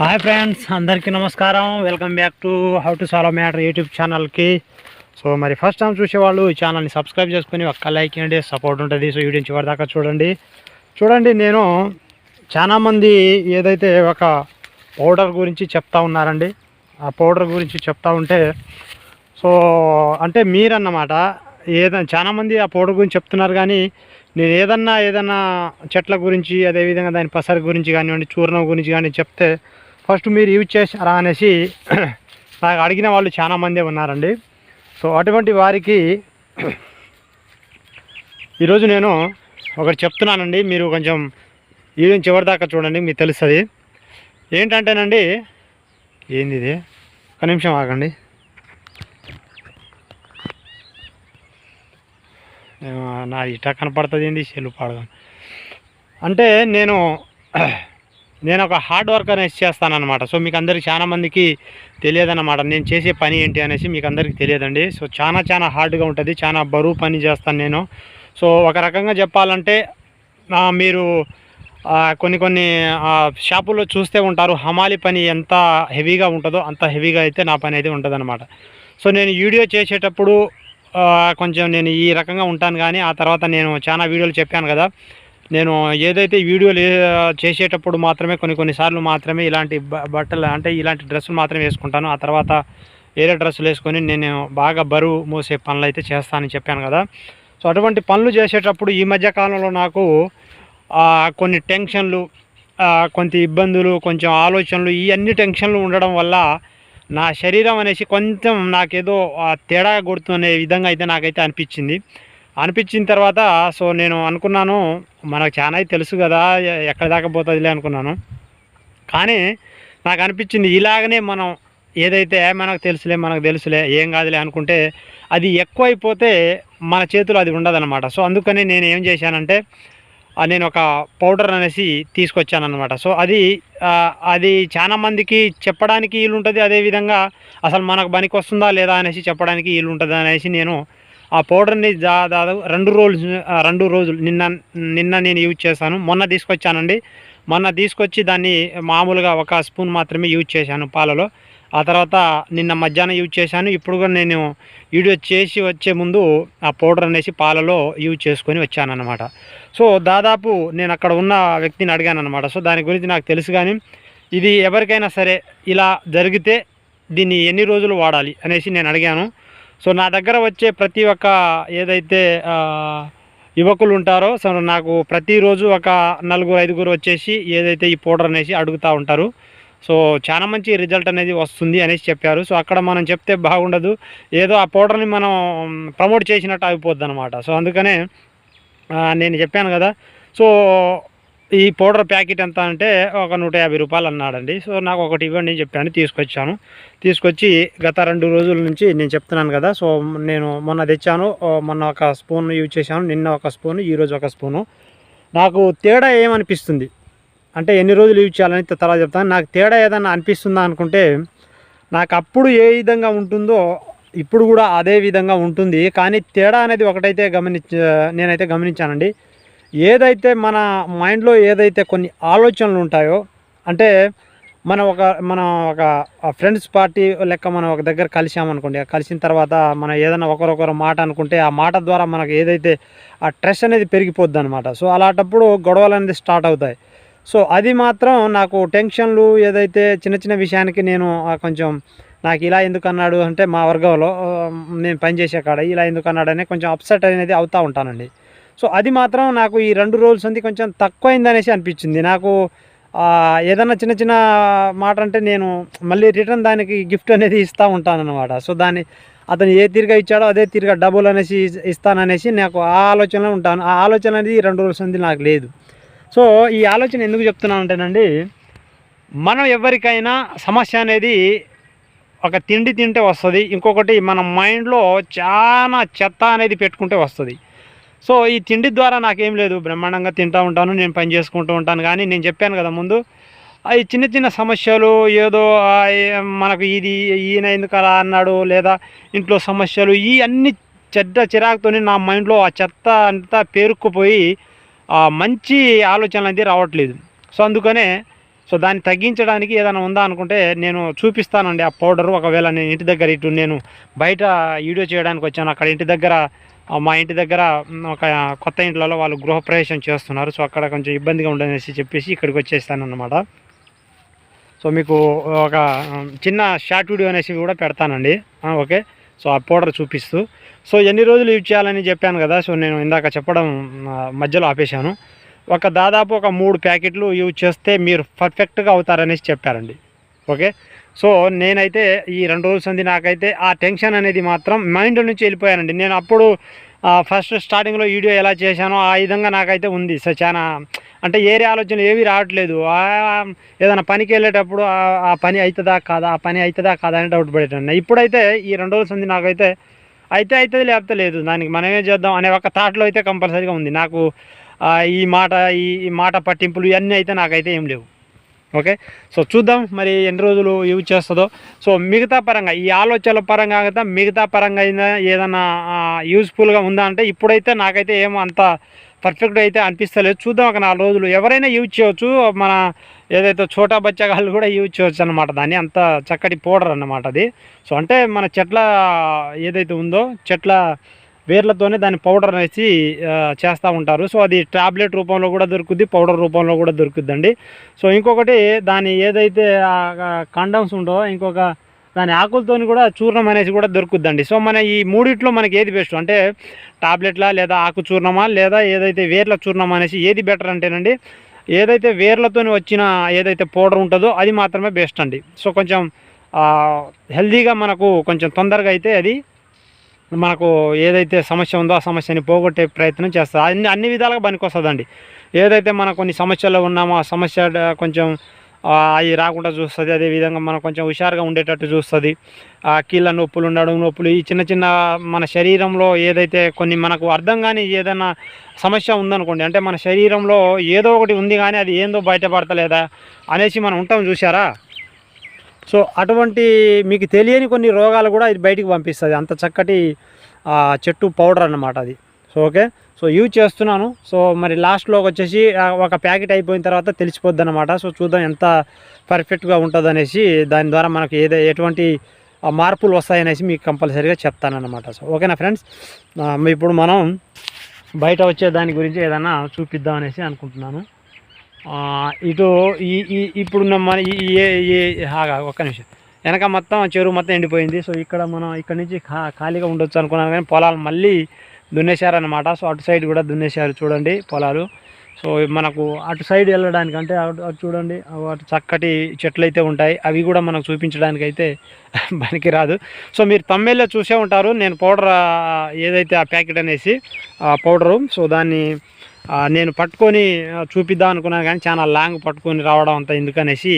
Hi friends అందరికీ నమస్కారం. Welcome back to how to solve matter YouTube ఛానల్కి so మరి ఫస్ట్ టైం చూసేవాళ్ళు ఈ ఛానల్ని సబ్స్క్రైబ్ చేసుకొని ఒక్క లైక్ ఇవ్వండి సపోర్ట్ ఉంటుంది. సో వీడియో చివరి దాకా చూడండి. చూడండి నేను చాలామంది ఏదైతే ఒక పౌడర్ గురించి చెప్తా ఉన్నారండి ఆ పౌడర్ గురించి చెప్తా ఉంటే సో అంటే మీరన్నమాట ఏదైనా చాలామంది ఆ పౌడర్ గురించి చెప్తున్నారు కానీ నేను ఏదన్నా ఏదన్నా చెట్ల గురించి అదేవిధంగా దాని పసరు గురించి కానివ్వండి చూర్ణం గురించి కానీ చెప్తే ఫస్ట్ మీరు యూజ్ చేశారా అనేసి నాకు అడిగిన వాళ్ళు చాలామందే ఉన్నారండి. సో అటువంటి వారికి ఈరోజు నేను ఒకటి చెప్తున్నానండి. మీరు కొంచెం ఈరోజు చివరి దాకా చూడండి మీకు తెలుస్తుంది. ఏంటంటేనండి ఏంది ఇది ఒక నిమిషం ఆగండి. నా ఇట కనపడుతుంది ఏంది? సెల్లు పాడగా అంటే నేను నేను ఒక హార్డ్ వర్క్ అనేసి చేస్తానన్నమాట. సో మీకు అందరికి చాలా మందికి తెలియదన్నమాట. నేను చేసే పని ఏంటి అనేసి మీకు అందరికీ తెలియదండి. సో చాలా చాలా హార్డ్గా ఉంటుంది. చాలా బరువు పని చేస్తాను నేను. సో ఒక రకంగా చెప్పాలంటే మీరు కొన్ని కొన్ని షాపుల్లో చూస్తే ఉంటారు హమాలి పని ఎంత హెవీగా ఉంటుందో అంత హెవీగా అయితే నా పని అయితే ఉంటుందన్నమాట. సో నేను వీడియో చేసేటప్పుడు కొంచెం నేను ఈ రకంగా ఉంటాను కానీ ఆ తర్వాత నేను చాలా వీడియోలు చెప్పాను కదా. నేను ఏదైతే వీడియోలు చేసేటప్పుడు మాత్రమే కొన్ని కొన్నిసార్లు మాత్రమే ఇలాంటి బ- బట్టలు అంటే ఇలాంటి డ్రెస్సులు మాత్రమే వేసుకుంటాను. ఆ తర్వాత వేరే డ్రెస్సులు వేసుకొని నేను బాగా బరువు మోసే పనులు అయితే చేస్తానని చెప్పాను కదా. సో అటువంటి పనులు చేసేటప్పుడు ఈ మధ్య కాలంలో నాకు కొన్ని టెన్షన్లు కొంత ఇబ్బందులు కొంచెం ఆలోచనలు ఈ అన్ని టెన్షన్లు ఉండడం వల్ల నా శరీరం అనేసి కొంచెం నాకేదో తేడా కొడుతున్న విధంగా అయితే నాకైతే అనిపించింది. అనిపించిన తర్వాత సో నేను అనుకున్నాను మనకు చాలా అయితే తెలుసు కదా ఎక్కడ దాకా పోతుందిలే అనుకున్నాను. కానీ నాకు అనిపించింది ఇలాగనే మనం ఏదైతే మనకు తెలుసులే మనకు తెలుసులే ఏం కాదులే అనుకుంటే అది ఎక్కువైపోతే మన చేతిలో అది ఉండదన్నమాట. సో అందుకని నేను ఏం చేశానంటే నేను ఒక పౌడర్ అనేసి తీసుకొచ్చానమాట సో అది అది చాలా మందికి చెప్పడానికి వీలుంటుంది. అదేవిధంగా అసలు మనకు పనికి వస్తుందా లేదా అనేసి చెప్పడానికి వీలుంటుంది అనేసి నేను ఆ పౌడర్ని దా దాదాపు రెండు రోజులు రెండు రోజులు నిన్న నిన్న నేను యూజ్ చేశాను. మొన్న తీసుకొచ్చానండి. మొన్న తీసుకొచ్చి దాన్ని మామూలుగా ఒక స్పూన్ మాత్రమే యూజ్ చేశాను పాలలో. ఆ తర్వాత నిన్న మధ్యాహ్నం యూజ్ చేశాను. ఇప్పుడు కూడా నేను వీడియో చేసి వచ్చే ముందు ఆ పౌడర్ అనేసి పాలలో యూజ్ చేసుకొని వచ్చానమాట సో దాదాపు నేను అక్కడ ఉన్న వ్యక్తిని అడిగాను అనమాట సో దాని గురించి నాకు తెలుసు కానీ ఇది ఎవరికైనా సరే ఇలా జరిగితే దీన్ని ఎన్ని రోజులు వాడాలి అనేసి నేను అడిగాను. సో నా దగ్గర వచ్చే ప్రతి ఒక్క ఏదైతే యువకులు ఉంటారో సో నాకు ప్రతిరోజు ఒక నలుగురు ఐదుగురు వచ్చేసి ఏదైతే ఈ పౌడర్ అనేసి అడుగుతూ ఉంటారు. సో చాలా మంచి రిజల్ట్ అనేది వస్తుంది అనేసి చెప్పారు. సో అక్కడ మనం చెప్తే బాగుండదు. ఏదో ఆ పౌడర్ని మనం ప్రమోట్ చేసినట్టు అయిపోద్ది అనమాట సో అందుకనే నేను చెప్పాను కదా. సో ఈ పౌడర్ ప్యాకెట్ ఎంత అంటే ఒక నూట యాభై రూపాయలు అన్నాడండి. సో నాకు ఒకటి ఇవ్వండి అని చెప్పాను తీసుకొచ్చాను. తీసుకొచ్చి గత రెండు రోజుల నుంచి నేను చెప్తున్నాను కదా సో నేను మొన్న తెచ్చాను మొన్న ఒక స్పూన్ యూజ్ చేశాను నిన్న ఒక స్పూన్ ఈరోజు ఒక స్పూను. నాకు తేడా ఏమనిపిస్తుంది? అంటే ఎన్ని రోజులు యూజ్ చేయాలని తర్వాత చెప్తాను. నాకు తేడా ఏదన్నా అనిపిస్తుందా అనుకుంటే నాకు అప్పుడు ఏ విధంగా ఉంటుందో ఇప్పుడు కూడా అదే విధంగా ఉంటుంది. కానీ తేడా అనేది ఒకటైతే గమనించ నేనైతే గమనించానండి. ఏదైతే మన మైండ్లో ఏదైతే కొన్ని ఆలోచనలు ఉంటాయో అంటే మనం ఒక మనం ఒక ఫ్రెండ్స్ పార్టీ లెక్క మనం ఒక దగ్గర కలిసామనుకోండి కలిసిన తర్వాత మనం ఏదైనా ఒకరొకరు మాట అనుకుంటే ఆ మాట ద్వారా మనకు ఏదైతే ఆ స్ట్రెస్ అనేది పెరిగిపోద్ది అనమాట సో అలాంటప్పుడు గొడవలు అనేది స్టార్ట్ అవుతాయి. సో అది మాత్రం నాకు టెన్షన్లు ఏదైతే చిన్న చిన్న విషయానికి నేను ఆ కొంచెం నాకు ఇలా ఎందుకు అన్నాడు అంటే మా వర్గంలో నేను పనిచేసే కాడ ఇలా ఎందుకు అన్నాడు అని కొంచెం అప్సెట్ అనేది అవుతూ ఉంటానండి. సో అది మాత్రం నాకు ఈ రెండు రోల్స్ సంది కొంచెం తక్కువైంది అనేసి అనిపించింది. నాకు ఏదన్నా చిన్న చిన్న మాట అంటే నేను మళ్ళీ రిటర్న్ దానికి గిఫ్ట్ అనేది ఇస్తూ ఉంటాను అనమాట సో దాన్ని అతను ఏ తీరుగా ఇచ్చాడో అదే తీరుగా డబ్బులు అనేసి ఇస్తాననేసి నాకు ఆ ఆలోచనలో ఉంటాను. ఆ ఆలోచన అనేది ఈ రెండు రోజుల సంది నాకు లేదు. సో ఈ ఆలోచన ఎందుకు చెప్తున్నాను అంటేనండి మనం ఎవరికైనా సమస్య అనేది ఒక తిండి తింటే వస్తుంది. ఇంకొకటి మన మైండ్లో చాలా చెత్త అనేది పెట్టుకుంటే వస్తుంది. సో ఈ తిండి ద్వారా నాకేం లేదు. బ్రహ్మాండంగా తింటూ ఉంటాను నేను పని చేసుకుంటూ ఉంటాను. కానీ నేను చెప్పాను కదా ముందు అవి చిన్న చిన్న సమస్యలు ఏదో మనకు ఇది ఈయన ఎందుకు అలా అన్నాడు లేదా ఇంట్లో సమస్యలు ఈ అన్ని చెడ్డ చిరాకుతోని నా మైండ్లో ఆ చెత్త అంతా పేరుకుపోయి ఆ మంచి ఆలోచనలు అనేది రావట్లేదు. సో అందుకనే సో దాన్ని తగ్గించడానికి ఏదైనా ఉందా అనుకుంటే నేను చూపిస్తానండి ఆ పౌడర్. ఒకవేళ నేను ఇంటి దగ్గర ఇటు నేను బయట వీడియో చేయడానికి వచ్చాను అక్కడ ఇంటి దగ్గర మా ఇంటి దగ్గర ఒక కొత్త ఇంట్లలో వాళ్ళు గృహప్రవేశం చేస్తున్నారు. సో అక్కడ కొంచెం ఇబ్బందిగా ఉండదనేసి చెప్పేసి ఇక్కడికి వచ్చేస్తాను అన్నమాట సో మీకు ఒక చిన్న షార్ట్ వీడియో అనేసి కూడా పెడతానండి. ఓకే? సో ఆ పౌడర్ చూపిస్తూ. సో ఎన్ని రోజులు యూజ్ చేయాలని చెప్పాను కదా సో నేను ఇందాక చెప్పడం మధ్యలో ఆపేశాను. ఒక దాదాపు ఒక మూడు ప్యాకెట్లు యూజ్ చేస్తే మీరు పర్ఫెక్ట్గా అవుతారనేసి చెప్పారండి. ఓకే? సో నేనైతే ఈ రెండు రోజుల సంది నాకైతే ఆ టెన్షన్ అనేది మాత్రం మైండ్ నుంచి వెళ్ళిపోయానండి. నేను అప్పుడు ఫస్ట్ స్టార్టింగ్లో వీడియో ఎలా చేశానో ఆ విధంగా నాకైతే ఉంది. సో చాలా అంటే ఏరే ఆలోచనలు ఏవి రావట్లేదు. ఏదైనా పనికి వెళ్ళేటప్పుడు ఆ- పని అవుతుందా కాదా ఆ పని అవుతుందా కాదా అని డౌట్ పడేటండి ఇప్పుడైతే ఈ రెండు రోజుల సంది నాకైతే అయితే అవుతుంది లేకపోతే లేదు. దానికి మనమే చేద్దాం అనే ఒక థాట్లో అయితే కంపల్సరీగా ఉంది. నాకు ఈ మాట ఈ మాట పట్టింపులు ఇవన్నీ అయితే నాకైతే ఏం లేవు. ఓకే? సో చూద్దాం మరి ఎన్ని రోజులు యూజ్ చేస్తుందో. సో మిగతా పరంగా ఈ ఆలోచనల పరంగా కదా మిగతా పరంగా అయినా ఏదైనా యూస్ఫుల్గా ఉందా అంటే ఇప్పుడైతే నాకైతే ఏమో అంత పర్ఫెక్ట్ అయితే అనిపిస్తలేదు. చూద్దాం ఒక నాలుగు రోజులు. ఎవరైనా యూజ్ చేయవచ్చు మన ఏదైతే చోటా బచ్చగాళ్ళు కూడా యూజ్ చేయవచ్చు అనమాట దాన్ని అంత చక్కటి పౌడర్ అన్నమాట అది. సో అంటే మన చెట్ల ఏదైతే ఉందో చెట్ల వేర్లతోనే దాన్ని పౌడర్ అనేసి చేస్తూ ఉంటారు. సో అది టాబ్లెట్ రూపంలో కూడా దొరుకుద్ది పౌడర్ రూపంలో కూడా దొరుకుద్దండి. సో ఇంకొకటి దాని ఏదైతే కండమ్స్ ఉందో ఇంకొక దాని ఆకులతోని కూడా చూర్ణం అనేసి కూడా దొరుకుద్దండి. సో మన ఈ మూడిట్లో మనకి ఏది బెస్ట్? అంటే టాబ్లెట్లా లేదా ఆకు చూర్ణమా? లేదా ఏదైతే వేర్ల చూర్ణం అనేసి ఏది బెటర్ అంటేనండి ఏదైతే వేర్లతోని వచ్చిన ఏదైతే పౌడర్ ఉంటుందో అది మాత్రమే బెస్ట్ అండి. సో కొంచెం హెల్దీగా మనకు కొంచెం తొందరగా అయితే అది మనకు ఏదైతే సమస్య ఉందో ఆ సమస్యని పోగొట్టే ప్రయత్నం చేస్తుంది అన్ని అన్ని విధాలుగా పనికొస్తుందండి. ఏదైతే మన కొన్ని సమస్యలు ఉన్నామో ఆ సమస్య కొంచెం అవి రాకుండా చూస్తుంది. అదేవిధంగా మనం కొంచెం హుషారుగా ఉండేటట్టు చూస్తుంది. ఆ కీళ్ళ నొప్పులు ఉండడం నొప్పులు ఈ చిన్న చిన్న మన శరీరంలో ఏదైతే కొన్ని మనకు అర్థం కానీ ఏదైనా సమస్య ఉందనుకోండి అంటే మన శరీరంలో ఏదో ఒకటి ఉంది కానీ అది ఏందో బయటపడతలేదా అనేసి మనం ఉంటాం చూసారా సో అటువంటి మీకు తెలియని కొన్ని రోగాలు కూడా ఇది బయటికి పంపిస్తుంది. అంత చక్కటి చెట్టు పౌడర్ అన్నమాట అది. So okay. సో యూజ్ చేస్తున్నాను. సో మరి లాస్ట్లోకి వచ్చేసి ఒక ప్యాకెట్ అయిపోయిన తర్వాత తెలిసిపోద్ది అనమాట సో చూద్దాం ఎంత పర్ఫెక్ట్గా ఉంటుంది అనేసి దాని ద్వారా మనకు ఏదో ఎటువంటి మార్పులు వస్తాయనేసి మీకు కంపల్సరీగా చెప్తానన్నమాట. సో ఓకేనా ఫ్రెండ్స్? ఇప్పుడు మనం బయట వచ్చే దాని గురించి ఏదైనా చూపిద్దాం అనేసి అనుకుంటున్నాను. ఇటు ఈ ఈ ఇప్పుడున్న మన ఈ ఏ ఒక్క నిమిషం. వెనక మొత్తం చెరువు మొత్తం ఎండిపోయింది. సో ఇక్కడ మనం ఇక్కడ నుంచి ఖాళీగా ఉండొచ్చు అనుకున్నాను కానీ పొలాలు మళ్ళీ దున్నేశారనమాట సో అటు సైడ్ కూడా దున్నేశారు చూడండి పొలాలు. సో మనకు అటు సైడ్ వెళ్ళడానికంటే అటు అటు చూడండి అటు చక్కటి చెట్లు అయితే ఉంటాయి. అవి కూడా మనకు చూపించడానికి అయితే పనికి రాదు సో మీరు తమ్మెల్లో చూసే ఉంటారు. నేను పౌడర్ ఏదైతే ఆ ప్యాకెట్ అనేసి ఆ పౌడరు. సో దాన్ని నేను పట్టుకొని చూపిద్దాం అనుకున్నాను కానీ చాలా లాంగ్ పట్టుకొని రావడం అంత ఎందుకనేసి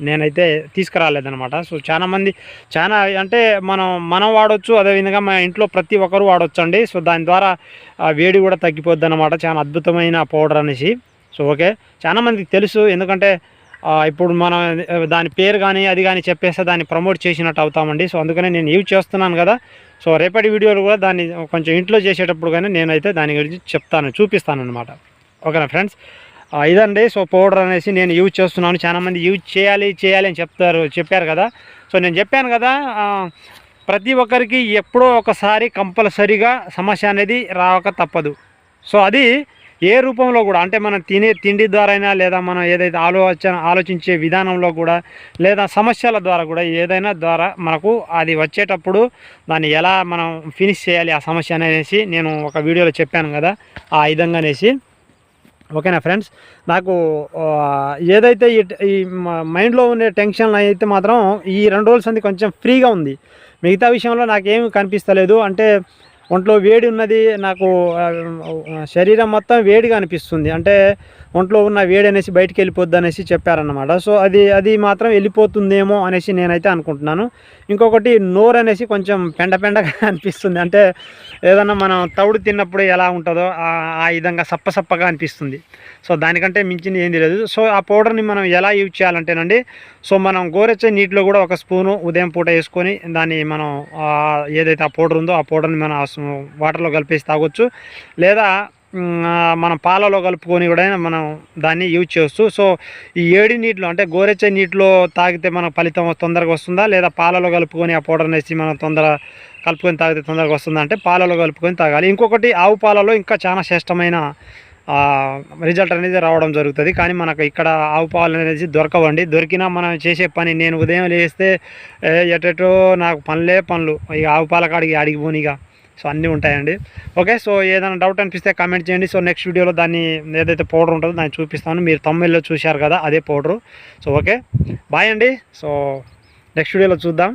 నేనైతే తీసుకురాలేదనమాట సో చాలా మంది చాలా అంటే మనం మనం వాడవచ్చు అదేవిధంగా మా ఇంట్లో ప్రతి ఒక్కరు వాడవచ్చు అండి సో దాని ద్వారా వేడి కూడా తగ్గిపోద్ది అనమాట చాలా అద్భుతమైన పౌడర్ అనేసి. So okay. చాలా మందికి తెలుసు ఎందుకంటే ఇప్పుడు మనం దాని పేరు కానీ అది కానీ చెప్పేస్తే దాన్ని ప్రమోట్ చేసినట్టు అవుతామండి. సో అందుకనే నేను యూజ్ చేస్తున్నాను కదా. సో రేపటి వీడియోలు కూడా దాన్ని కొంచెం ఇంట్లో చేసేటప్పుడు కానీ నేనైతే దాని గురించి చెప్తాను చూపిస్తాను అనమాట ఓకేనా ఫ్రెండ్స్? ఇదండి. సో పౌడర్ అనేసి నేను యూజ్ చేస్తున్నాను. చాలామంది యూజ్ చేయాలి చేయాలి అని చెప్తారు చెప్పారు కదా. సో నేను చెప్పాను కదా ప్రతి ఒక్కరికి ఎప్పుడో ఒకసారి కంపల్సరీగా సమస్య అనేది రావక తప్పదు. సో అది ఏ రూపంలో కూడా అంటే మనం తినే తిండి ద్వారా అయినా లేదా మనం ఏదైతే ఆలోచన ఆలోచించే విధానంలో కూడా లేదా సమస్యల ద్వారా కూడా ఏదైనా ద్వారా మనకు అది వచ్చేటప్పుడు దాన్ని ఎలా మనం ఫినిష్ చేయాలి ఆ సమస్య అనేసి నేను ఒక వీడియోలో చెప్పాను కదా ఆ విధంగా అనేసి. ఓకేనా ఫ్రెండ్స్? నాకు ఏదైతే ఈ ఈ మైండ్లో ఉండే టెన్షన్ అయితే మాత్రం ఈ రెండు రోజుల సంది కొంచెం ఫ్రీగా ఉంది. మిగతా విషయంలో నాకేమి కనిపిస్తలేదు. అంటే ఒంట్లో వేడి ఉన్నది నాకు శరీరం మొత్తం వేడిగా అనిపిస్తుంది. అంటే ఒంట్లో ఉన్న వేడి అనేసి బయటికి వెళ్ళిపోద్ది అనేసి చెప్పారన్నమాట. సో అది అది మాత్రం వెళ్ళిపోతుందేమో అనేసి నేనైతే అనుకుంటున్నాను. ఇంకొకటి నోరు అనేసి కొంచెం పెండ పెండగా అనిపిస్తుంది. అంటే ఏదన్నా మనం తౌడు తిన్నప్పుడు ఎలా ఉంటుందో ఆ- విధంగా సప్ప సప్పగా అనిపిస్తుంది. సో దానికంటే మించింది ఏం తెలియదు. సో ఆ పౌడర్ని మనం ఎలా యూజ్ చేయాలంటేనండి సో మనం గోరెచ్చే నీటిలో కూడా ఒక స్పూను ఉదయం పూట వేసుకొని దాన్ని మనం ఏదైతే ఆ పౌడర్ ఉందో ఆ పౌడర్ని మనం ఆ వాటర్లో కలిపేసి తాగొచ్చు. లేదా మనం పాలలో కలుపుకొని కూడా మనం దాన్ని యూజ్ చేయొచ్చు. సో ఈ ఏడి నీటిలో అంటే గోరెచ్చే నీటిలో తాగితే మనకు ఫలితం తొందరగా వస్తుందా? లేదా పాలలో కలుపుకొని ఆ పౌడర్ వేసి మనం తొందర కలుపుకొని తాగితే తొందరగా వస్తుందా అంటే పాలలో కలుపుకొని తాగాలి. ఇంకొకటి ఆవు పాలలో ఇంకా చాలా శ్రేష్టమైన రిజల్ట్ అనేది రావడం జరుగుతుంది. కానీ మనకు ఇక్కడ ఆవు పాలు అనేది దొరకవండి. దొరికినా మనం చేసే పని నేను ఉదయం లేస్తే ఎటెటో నాకు పనులే పనులు. ఇక ఆవు పాల కాడికి అడిగిపోనిగా సో అన్నీ ఉంటాయండి. ఓకే సో ఏదైనా డౌట్ అనిపిస్తే కామెంట్ చేయండి. సో నెక్స్ట్ వీడియోలో దాన్ని ఏదైతే పౌడర్ ఉంటుందో దాన్ని చూపిస్తాను. మీరు తమిళ్ళో చూశారు కదా అదే పౌడరు సో ఓకే బాయ్ అండి. సో నెక్స్ట్ వీడియోలో చూద్దాం.